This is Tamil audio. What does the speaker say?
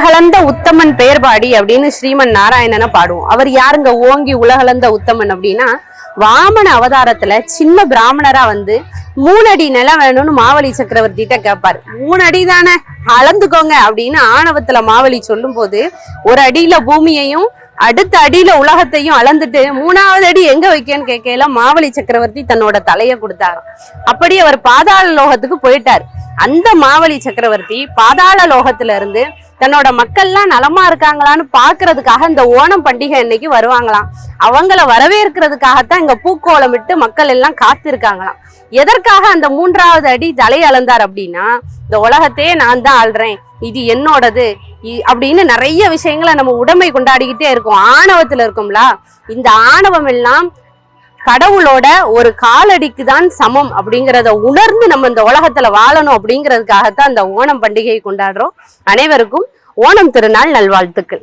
உலகளந்த உத்தமன் பெயர் பாடி அப்படின்னு ஸ்ரீமன் நாராயணனை பாடுவோம். அவர் யாருங்க? ஓங்கி உலகளந்த உத்தமன் அப்படின்னா வாமன அவதாரத்துல சின்ன பிராமணரா வந்து மூணடி நிலம் வேணும்னு மாவலி சக்கரவர்த்திட்ட கேட்பாரு மூணு அடி தானே அளந்துக்கோங்க அப்படின்னு ஆணவத்துல மாவலி சொல்லும் போது ஒரு அடியில பூமியையும் அடுத்த அடியில உலகத்தையும் அளந்துட்டு மூணாவது அடி எங்க வைக்கன்னு கேட்கல மாவலி சக்கரவர்த்தி தன்னோட தலைய கொடுத்தாராம். அப்படி அவர் பாதாள லோகத்துக்கு போயிட்டார். அந்த மாவலி சக்கரவர்த்தி பாதாள லோகத்துல இருந்து தன்னோட மக்கள்லாம் நலமா இருக்காங்களான்னு பாக்குறதுக்காக இந்த ஓணம் பண்டிகை அன்னைக்கு வருவாங்களாம். அவங்கள வரவேற்கிறதுக்காகத்தான் இங்க பூக்கோலம் விட்டு மக்கள் எல்லாம் காத்திருக்காங்களாம். எதற்காக அந்த மூன்றாவது அடி தலை அளந்தார் அப்படின்னா இந்த உலகத்தையே நான் தான் ஆள்றேன் இது என்னோடது இ- அப்படின்னு நிறைய விஷயங்களை நம்ம உடமை கொண்டாடிக்கிட்டே இருக்கோம். ஆணவத்துல இருக்கோம்ல இந்த ஆணவம் எல்லாம் கடவுளோட ஒரு காலடிக்கு தான் சமம் அப்படிங்கிறத உணர்ந்து நம்ம இந்த உலகத்துல வாழணும் அப்படிங்கிறதுக்காகத்தான் இந்த ஓணம் பண்டிகையை கொண்டாடுறோம். அனைவருக்கும் ஓணம் திருநாள் நல்வாழ்த்துக்கள்.